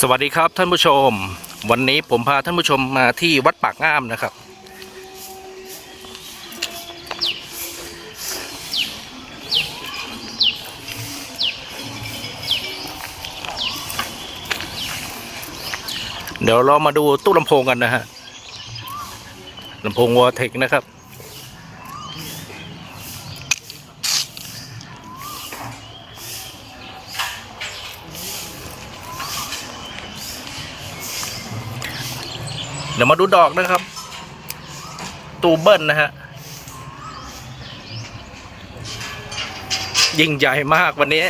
สวัสดีครับท่านผู้ชม วันนี้ผมพาท่านผู้ชมมาที่วัดปากงามนะครับ เดี๋ยวเรามาดูตู้ลำโพงกันนะฮะลำโพงวอเทคนะครับ เดี๋ยวมาดูดอกนะครับ ตูเบิ้ลนะฮะยิ่งใหญ่มากวันนี้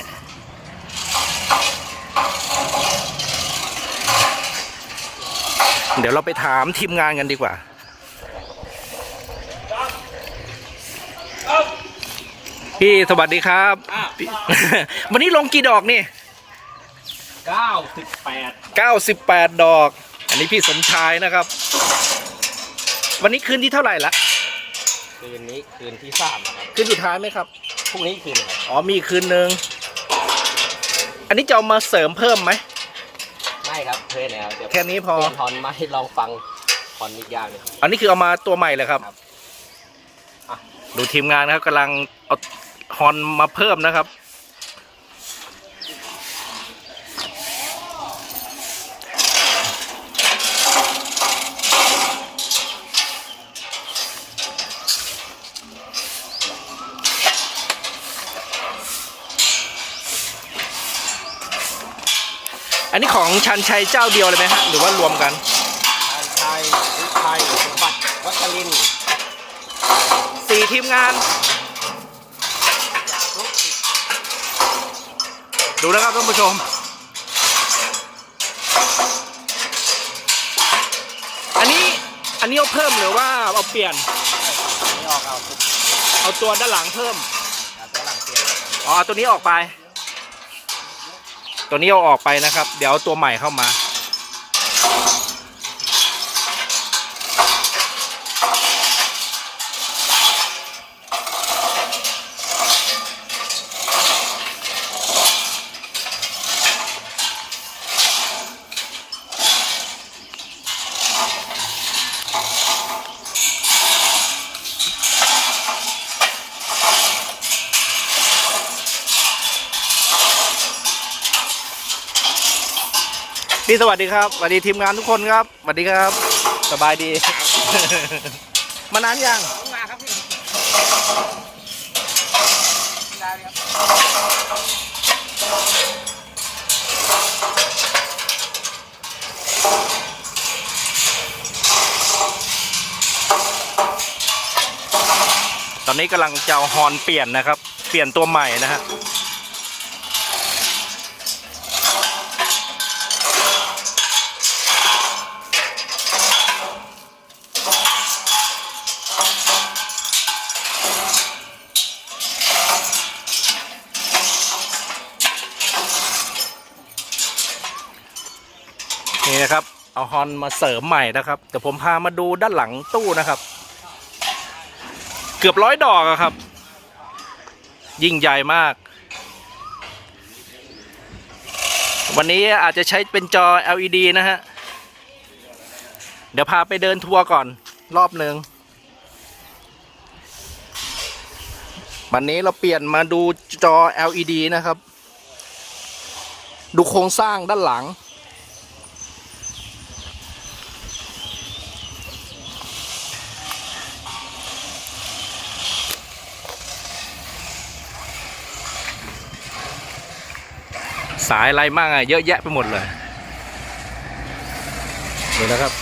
เดี๋ยวเราไปถามทีมงานกันดีกว่า พี่สวัสดีครับอ้าวพี่วันนี้ลงกี่ดอกนี่เก้าสิบแปด98 ดอก อันนี้พี่สมชายนะครับ วันนี้คืนที่เท่าไหร่ละคืนนี้คืนที่สามนะครับคืนสุดท้ายไหมครับ พรุ่งนี้คืนครับอ๋อมีคืนหนึ่งอันนี้จะเอามาเสริมเพิ่มไหมไม่ครับเพื่อนแล้วเดี๋ยวแค่นี้พอเปลี่ยนทอนมาให้ลองฟังทอนอีกอย่างหนึงอันนี้คือเอามาตัวใหม่เลยครับครับอะ ดูทีมงานนะครับกำลังเอาฮอนมาเพิ่มนะครับ อันนี้ของชันชัยเจ้าเดียวเลยไหมฮะหรือว่ารวมกันชาญชัยวิชัยสมบัติวัชรินทร์สี่ทีมงาน ดูนะครับท่านผู้ชม อันนี้อันนี้เอาเพิ่มหรือว่าเอาเปลี่ยนนี่ออกเอาสุดเอาตัวด้านหลังเพิ่มแล้วตัวหลังเปลี่ยนนะครับอ๋อเอาตัวนี้ออกไป ตัวนี้เอาออกไปนะครับ เดี๋ยวตัวใหม่เข้ามา พี่สวัสดีครับสวัสดีทีมงานทุกคนครับสวัสดีครับ สบายดี มานานยังตองมาครับพี่ได้ครับตอนนี้กำลังจะเอาฮอนเปลี่ยนนะครับ เปลี่ยนตัวใหม่นะฮะ นี่นะครับ เอาฮอนมาเสริมใหม่นะครับแต่ผมพามาดูด้านหลังตู้นะครับ เกือบร้อยดอกครับ ยิ่งใหญ่มาก วันนี้อาจจะใช้เป็นจอ LED นะฮะ เดี๋ยวพาไปเดินทัวร์ก่อนรอบหนึ่งวันนี้เราเปลี่ยนมาดูจอ LED นะครับ ดูโครงสร้างด้านหลัง สายอะไรมากอะเยอะแยะไปหมดเลยนี่นะครับ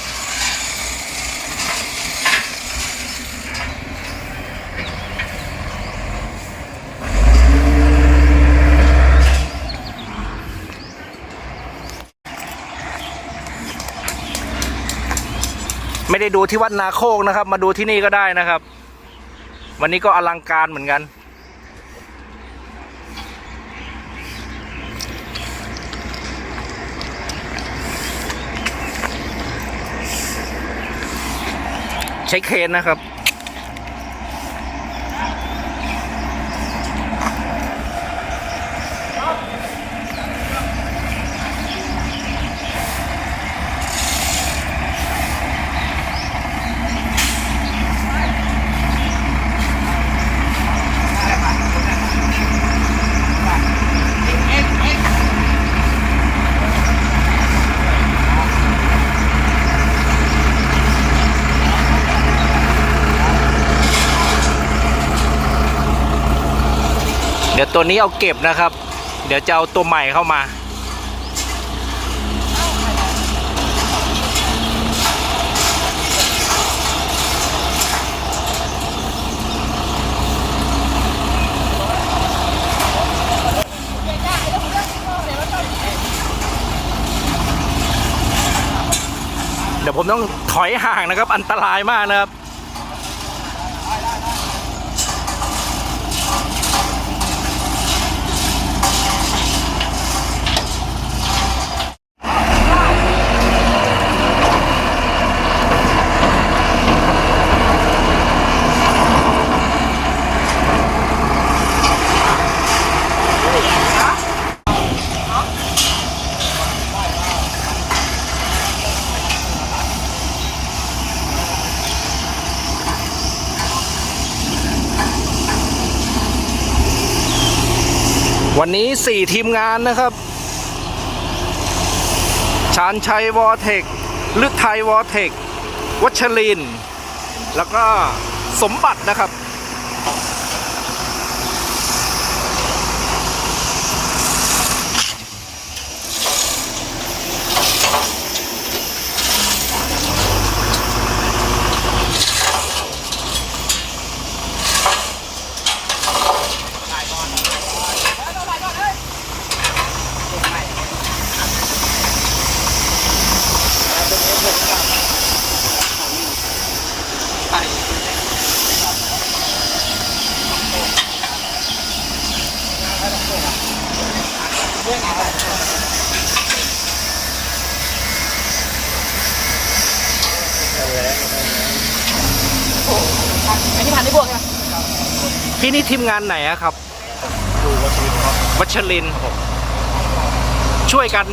ไม่ได้ดูที่วัดนาโคกนะครับ มาดูที่นี่ก็ได้นะครับ วันนี้ก็อลังการเหมือนกัน ช้เคนนะครับ ตัวนี้เอาเก็บนะครับ เดี๋ยวจะเอาตัวใหม่เข้ามา เดี๋ยวผมต้องถอยห่างนะครับ อันตรายมากนะครับ วันนี้ 4 ทีมงานนะครับชานชัยวอเทคลึกไทยวอเทควัชริน แล้วก็สมบัตินะครับ อันนี้ผ่านได้บวกใช่ไหม พี่นี่ที มงานไหนอะครับดูวัตถุดิบครับวัชรินทร์ช่วยกัน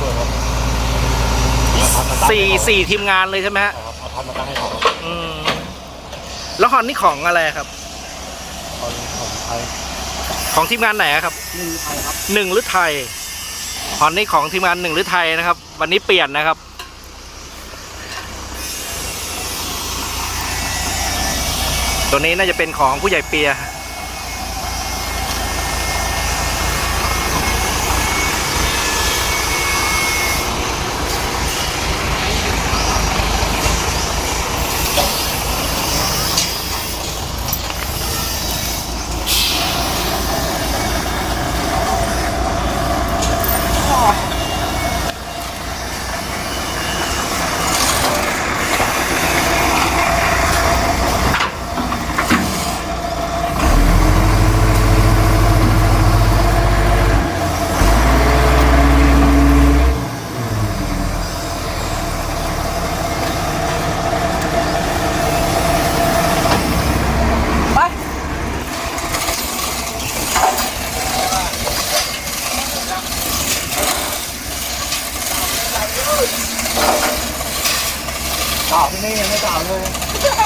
ช่วยครับเอาทำมาตั้งสี่ให้เขาสี่ทีมงานเลยใช่ไหมฮะเอาทำมาตั้งให้เขาครับอืมแล้วฮอนนี่ของอะไรครับตอนของไทยของทีมงานไหนอะครับนี่ไทยครับหนึ่งหรือไทยฮอนนี่ของทีมงานหนึ่งหรือไทยนะครับ วันนี้เปลี่ยนนะครับตัวนี้น่าจะเป็นของผู้ใหญ่เปีย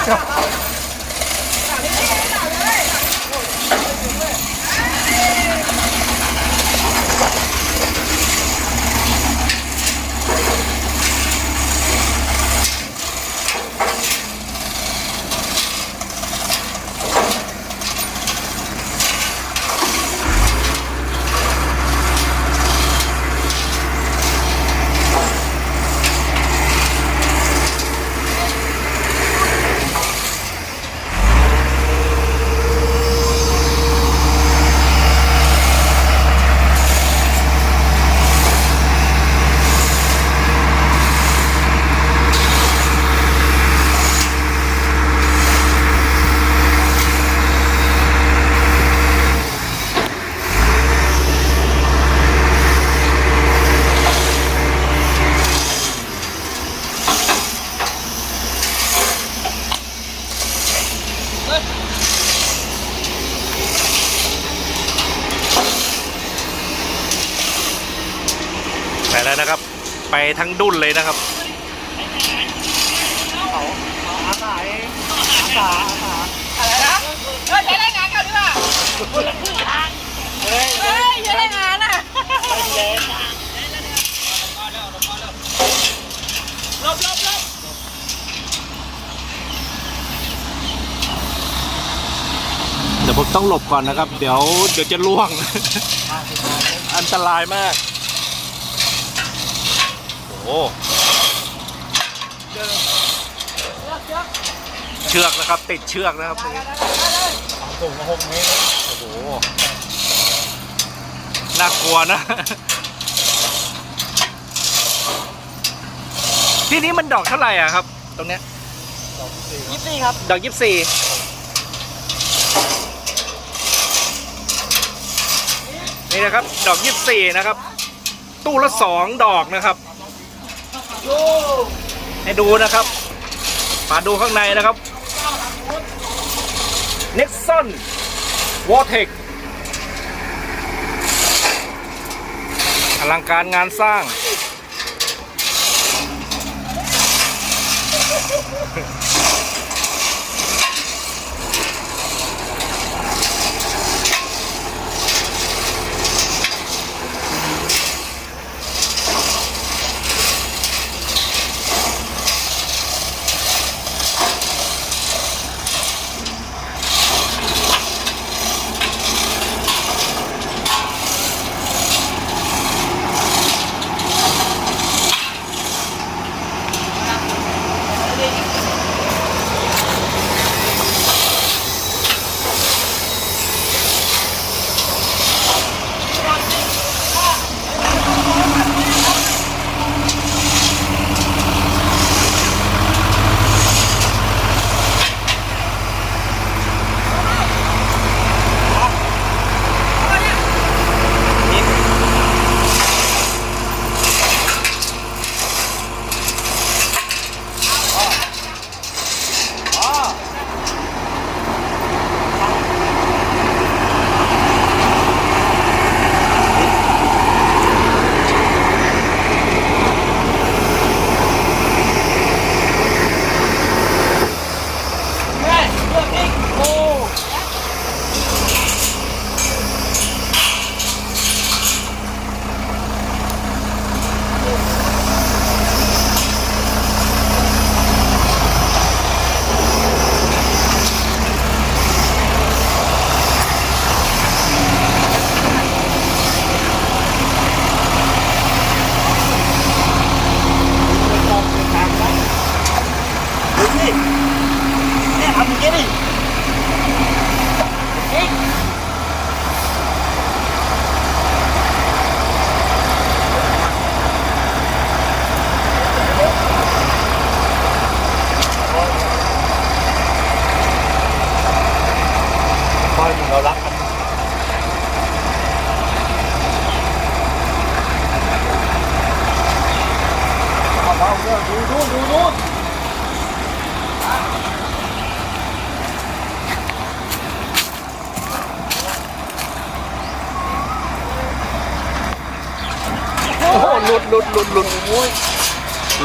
炸 ไปทั้งดุนเลยนะครับอาสาอาสาอะไรนะเฮ้ยใช้แรงงานกันดีกว่าเฮ้ยใช้แรงงานอะลบลบลบเดี๋ยวผมต้องหลบก่อนนะครับ เดี๋ยวเดี๋ยวจะล่วง อันตรายมาก โอ้โหเชือกนะครับ ติดเชือกนะครับสูงมาหกเมตรโอ้โหน่ากลัวนะ ที่นี้มันดอกเท่าไหร่อะครับ ตรงเนี้ยยี่สิบสี่ครับ ดอกยี่สี่นี่นะครับ ดอกยี่สี่นะครับ ตู้ละสองดอกนะครับ ให้ดูนะครับมาดูข้างในนะครับ Nexon w a t e c อลังการงานสร้าง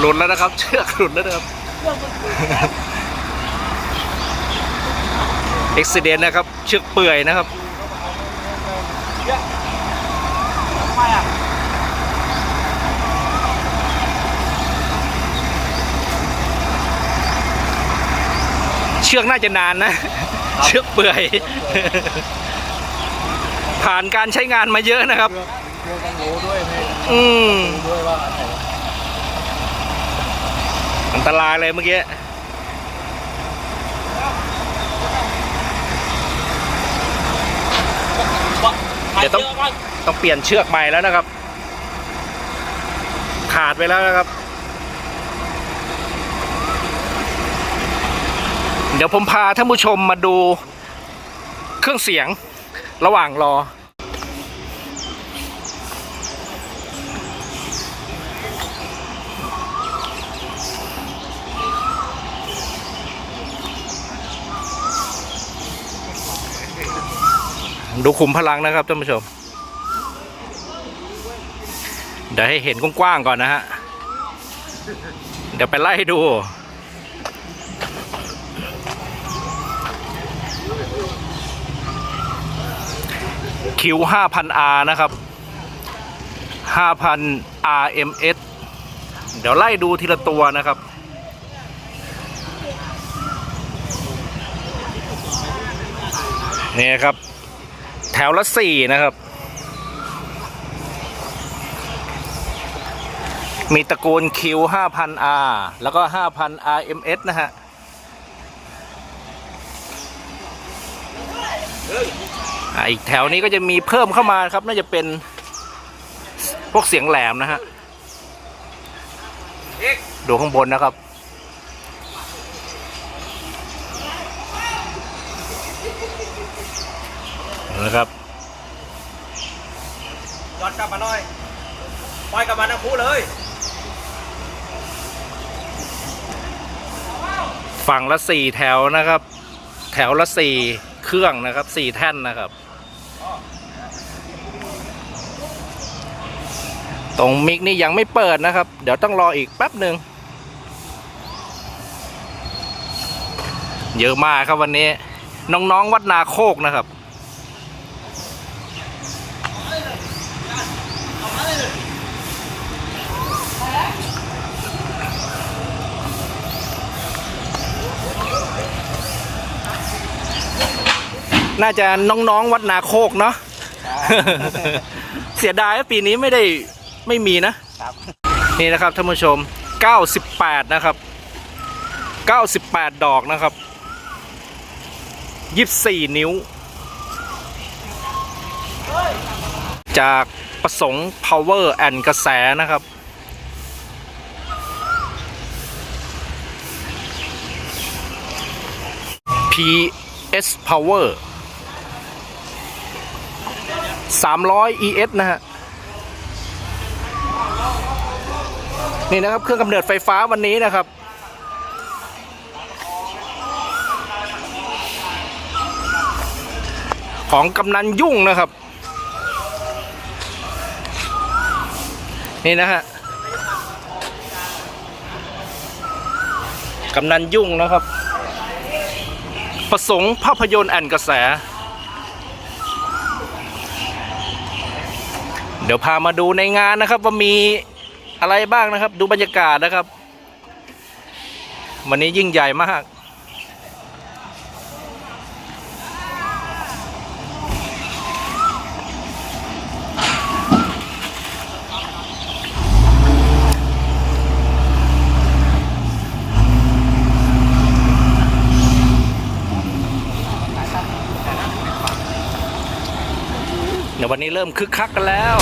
หลุดแล้วนะครับ เชือกหลุดแล้วนะครับเอ็กซิเดนนะครับ เชือกเปื่อยนะครับทำไมอะเชือกน่าจะนานนะ เชือกเปื่อย ผ่านการใช้งานมาเยอะนะครับเพื่อเพื่อต้องรู้ด้วยให้อืมรู้ด้วยว่า อันไหนอันตรายเลยเมื่อกี้เดี๋ยวต้องต้องเปลี่ยนเชือกใหม่แล้วนะครับ ขาดไปแล้วนะครับ เดี๋ยวผมพาท่านผู้ชมมาดูเครื่องเสียงระหว่างรอ ดูขุมพลังนะครับท่านผู้ชม เดี๋ยวให้เห็นกว้างๆก่อนนะฮะ เดี๋ยวไปไล่ดู คิว 5,000R นะครับ 5,000 RMS เดี๋ยวไล่ดูทีละตัวนะครับนี่ครับ ถวละสี่นะครับ มีตระกูล Q 5000R แล้วก็ 5000 RMS นะฮะอีกแถวนี้ก็จะมีเพิ่มเข้ามาครับ น่าจะเป็นพวกเสียงแหลมนะฮะดูข้างบนนะครับ นะครับย้อนกลับมาหน่อยปล่อยกลับมาทั้งคู่เลย ฝั่งละสี่แถวนะครับ แถวละสี่เครื่องนะครับสี่แท่นนะครับ ตรงมิกนี่ยังไม่เปิดนะครับ เดี๋ยวต้องรออีกแป๊บหนึ่งเยอะมากครับวันนี้ น้องๆวัดนาโคกนะครับ น่าจะน้องๆวัดนาโคกเนาะเสียดายว่าปีนี้ไม่ได้ไม่มีนะครับนี่นะครับท่านผู้ชม 98 นะครับ 98 ดอกนะครับ 24 นิ้ว จากประสงค์ power and กระแสนะครับ PS power 300 ES นะฮะ นี่นะครับ เครื่องกำเนิดไฟฟ้าวันนี้นะครับ ของกำนันยุ่งนะครับ นี่นะฮะกำนันยุ่งนะครับ ประสงค์ภาพยนตร์แอนกระแส ดี๋ยวพามาดูในงานนะครับ ว่ามีอะไรบ้างนะครับ ดูบรรยากาศนะครับ วันนี้ยิ่งใหญ่มาก นี้เริ่มคึกคักกันแล้ว